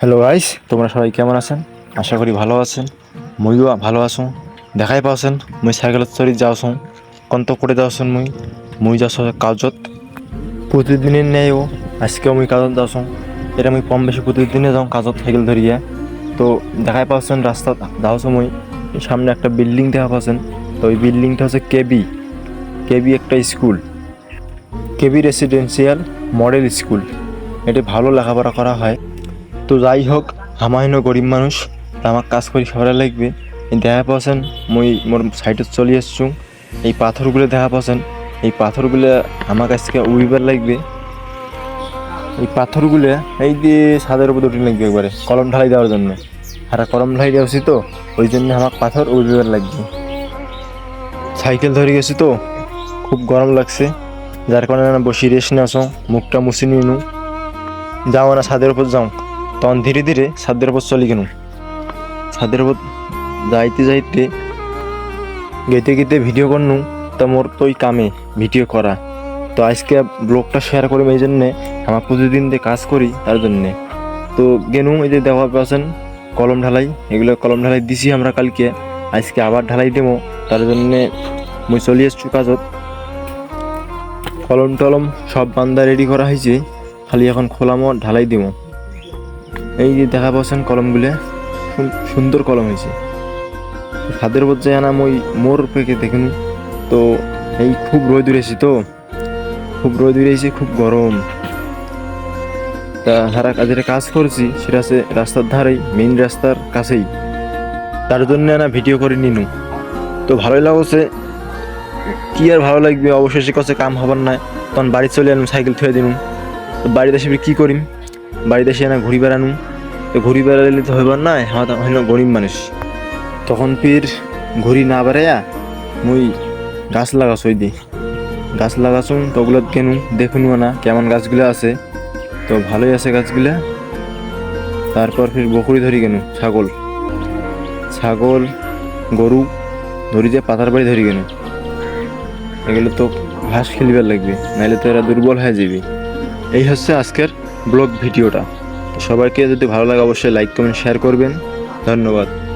Hello guys তোমরা সবাই কেমন আছেন? আশা করি ভালো আছেন। মইও ভালো আছো? দেখাই পাওছেন? মুই সাইকেলত চড়ি যাওছং কন্ত করে যাওছন মুই। মুই যাওছ কাজত। প্রতিদিনের ন্যায়ও আজকেও মুই কাজত যাওছং এটা মুই কম বেশি প্রতিদিনে যাও কাজত সাইকেল ধরিয়া তো দেখাই পাচ্ছেন রাস্তা যাওছ মুই। সামনে একটা বিল্ডিং দেখা পাচ্ছেন তো ওই বিল্ডিংটা হচ্ছে কেবি। কেবি একটা school. KB residential model school. এটি ভালো লেখাপড়া করা হয়। তো যাই হোক আমাইনো গরিব মানুষ আমার কাজ করি সবাই লাগবে। দেখা পাচ্ছেন, মই মোর সাইডে চলে এসছু এই পাথরগুলো দেখা পাচ্ছেন, এই পাথরগুলো আমার কাছ থেকে উইবার লাগবে। এই পাথরগুলো, এই দিয়ে ছাদের উপর উঠে লাগবে একবারে, কলম ঢালাই দেওয়ার জন্য। আর কলম ঢালাই দেওয়া তো, ওই জন্য আমার পাথর উইবার লাগবে। সাইকেল ধরে গেছি তো, খুব গরম লাগছে। যার কারণে বসি রেস্ট নেওয়া মুখটা মুছি নিয়ে নু। যাও না, ছাদের উপর যাও। তখন ধীরে ধীরে ছাদের উপর চলি কেন ছাদের উপর যাইতে যাইতে গেতে গেতে ভিডিও করনু তা মোর তো ওই কামে ভিডিও করা। তো আজকে ব্লগটা শেয়ার করি এই জন্যে, আমার প্রতিদিন যে কাজ করি তার জন্যে। তো গেনু এই যে দেখা পাচ্ছেন কলম ঢালাই, এগুলো কলম ঢালাই দিছি আমরা কালকে। আজকে আবার ঢালাই দেবো, তার জন্যে মুই চলি এসছু কাজত। কলম টলম সব বান্দা রেডি করা হয়েছে খালি এখন খোলামো, ঢালাই দিব এই যে দেখা পাচ্ছেন কলমগুলো, সুন- সুন্দর কলম হয়েছে। ছাদের উপর যায় না, মই মোর পেকে দেখুন। তো এই খুব রোদ উড়েছি তো। খুব রোদ উড়েছে, খুব গরম। তা সারা কাজের কাজ করছি, সেটা আছে রাস্তার ধারেই মেইন রাস্তার কাছেই। তার জন্য না ভিডিও করে নিনু। তো ভালোই লাগছে। কি আর ভালো লাগবে? অবশেষে কাছে কাম হবার নাই। তখন বাড়ি চলে এলাম, সাইকেল থুয়ে দিনু। তো বাড়িতে ফির কি করিম? বাড়িতে এসে না ঘুরি বেড়ানু। তো ঘুরি বেড়ালে তো হইবার নাই আমার তো হইল গরিব মানুষ। তখন ফির ঘুরি না বেড়াইয়া মুই গাছ লাগাছ ওই দি গাছ লাগাছুন তো ওগুলো কেনু দেখুন না কেমন গাছগুলো আছে। তো ভালোই আছে গাছগুলা। তারপর ফির বকরি ধরি কেন, ছাগল। ছাগল, গরু ধরি যে পাতার বাড়ি ধরি কেন। এগুলো তো ঘাস খেলিবার লাগবে নাহলে তো এরা দুর্বল হয়ে যাবে এই হচ্ছে আজকের ব্লগ ভিডিওটা। সবাইকে যদি ভালো লাগে অবশ্যই লাইক কমেন্ট শেয়ার করবেন। ধন্যবাদ।